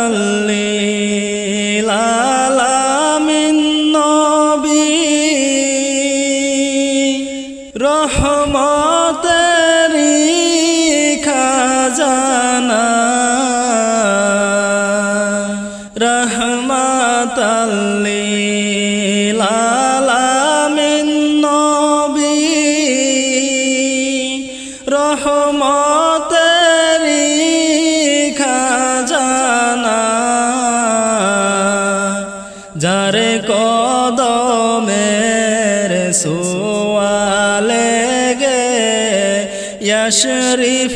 رحمة কদমের সোয়ালে গে শরীফ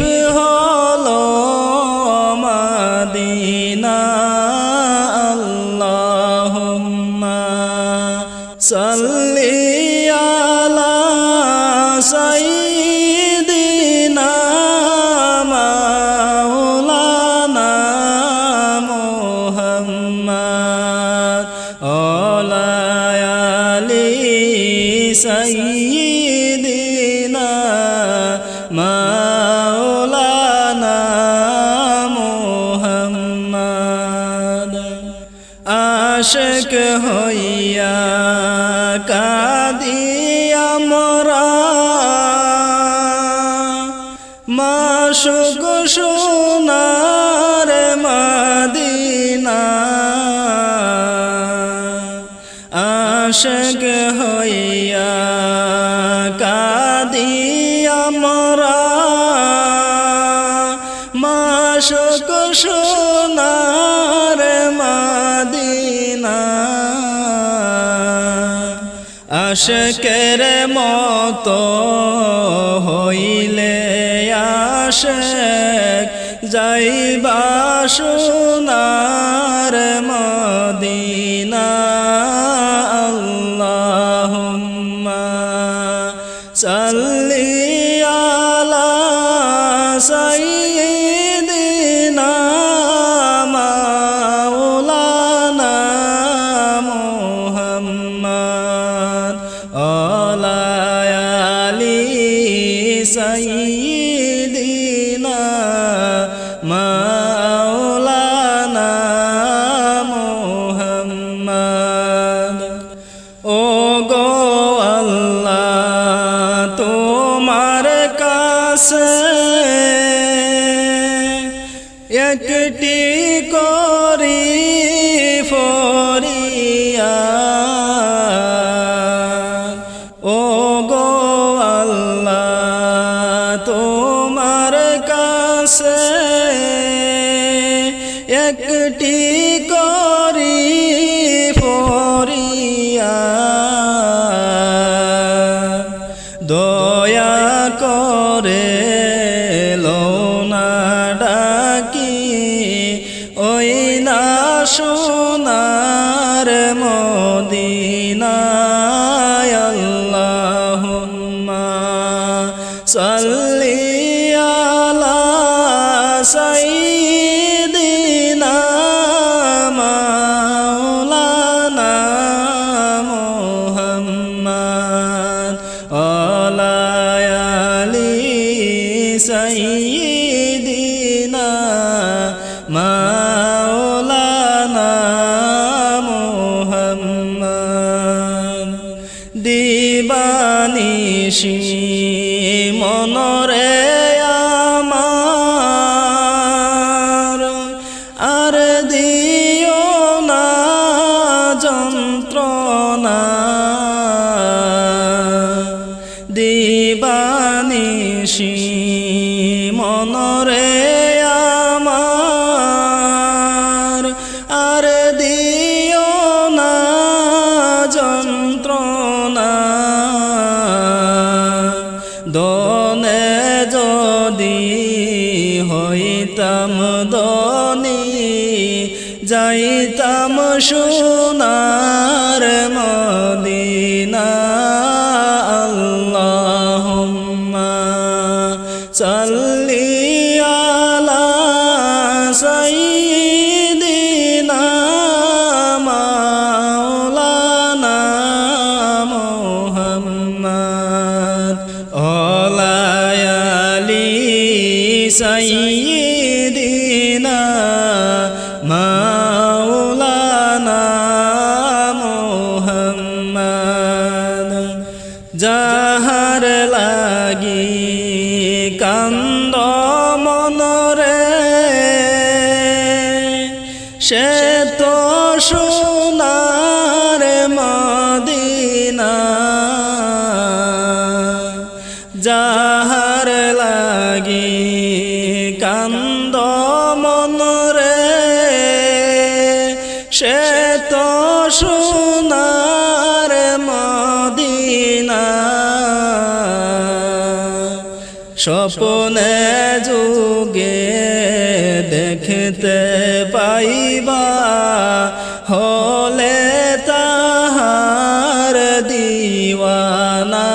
কাদিয়া মোরা। মাসুক সোনার মাদিনা। আশক হইয়া কাদিয়া মোরা। মাসুক সোনার মাদিনা। আশকের মতো হইলে আশেক যাইবা সোনার মদিনা। মাওলানা ডাকি ওই না সোনার মদিনায় আল্লাহুম্মা সাল্লি আলা সাইয়্যিদিনা মাওলানা মুহাম্মদ দিবানিশি মনরে দনি যাইতাম সোনার মদিনা। আল্লাহুম্মা সাল্লি আলা যাহার লাগি কান্দ মনরে, সে তো সোনার মদিনা। যাহার লাগি কান্দ মনরে, সে তো সোনার স্বপনে যুগে দেখতে পাইবা হলে তাহার দিওয়ানা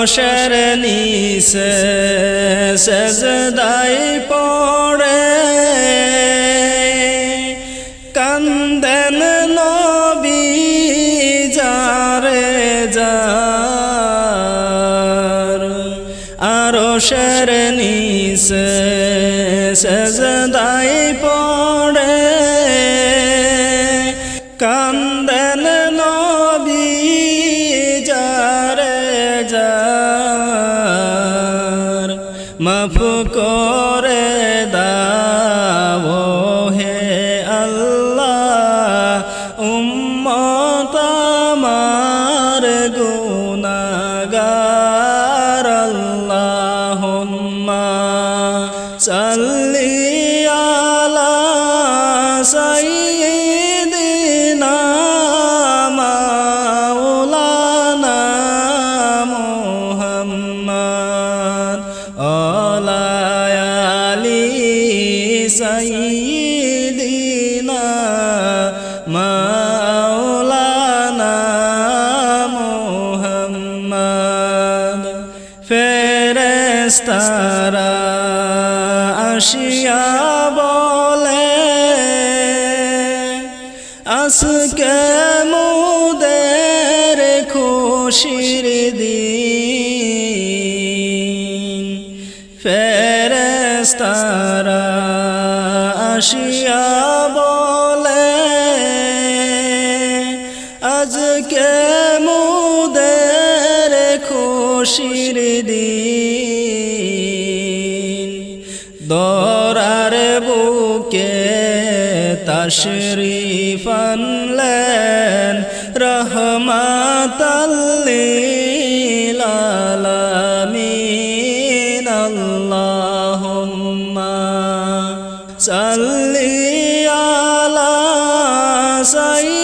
আরশের সেজদাই পড়ে। কান্দেন নবী যারে যার আরশের নিসে সেজদাই আজকে মুদের খুশির দিন ফেরেস্তারা আসিয়া তশরিফ আনলেন রহমাতাল্লিল আলামিন আল্লাহুম্মা সাল্লি আলা সাইয়্যিদিনা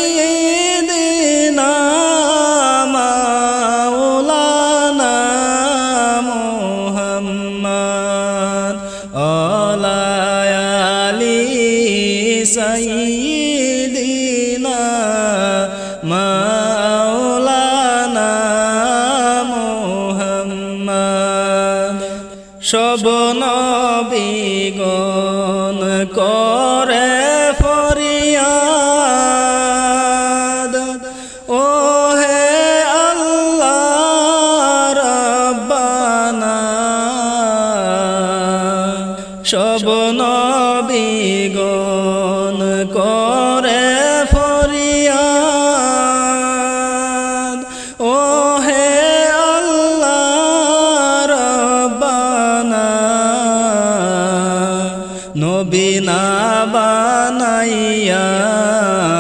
সব নবীগণ করে ফরিয়াদ। ও হে আল্লাহ সব নবীগণ করে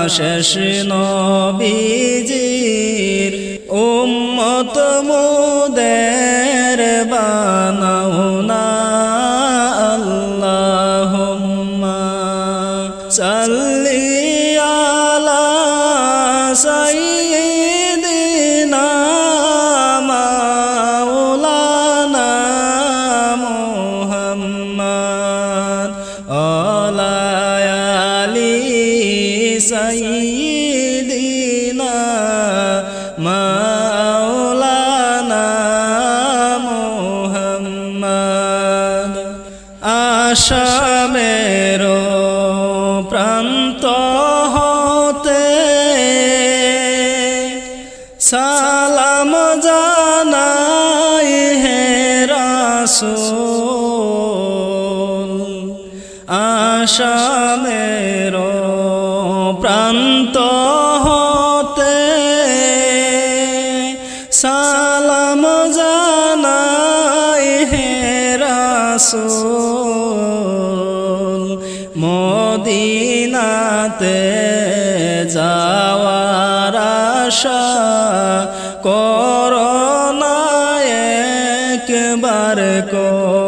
শেষ নবীজির উম্মত মুদের আশামের প্রান্ত হতে সালাম জানাই হে রাসূল। আশামের রাসূল মদিনাতে যাওয়ার আশা করোনা একবার কবুল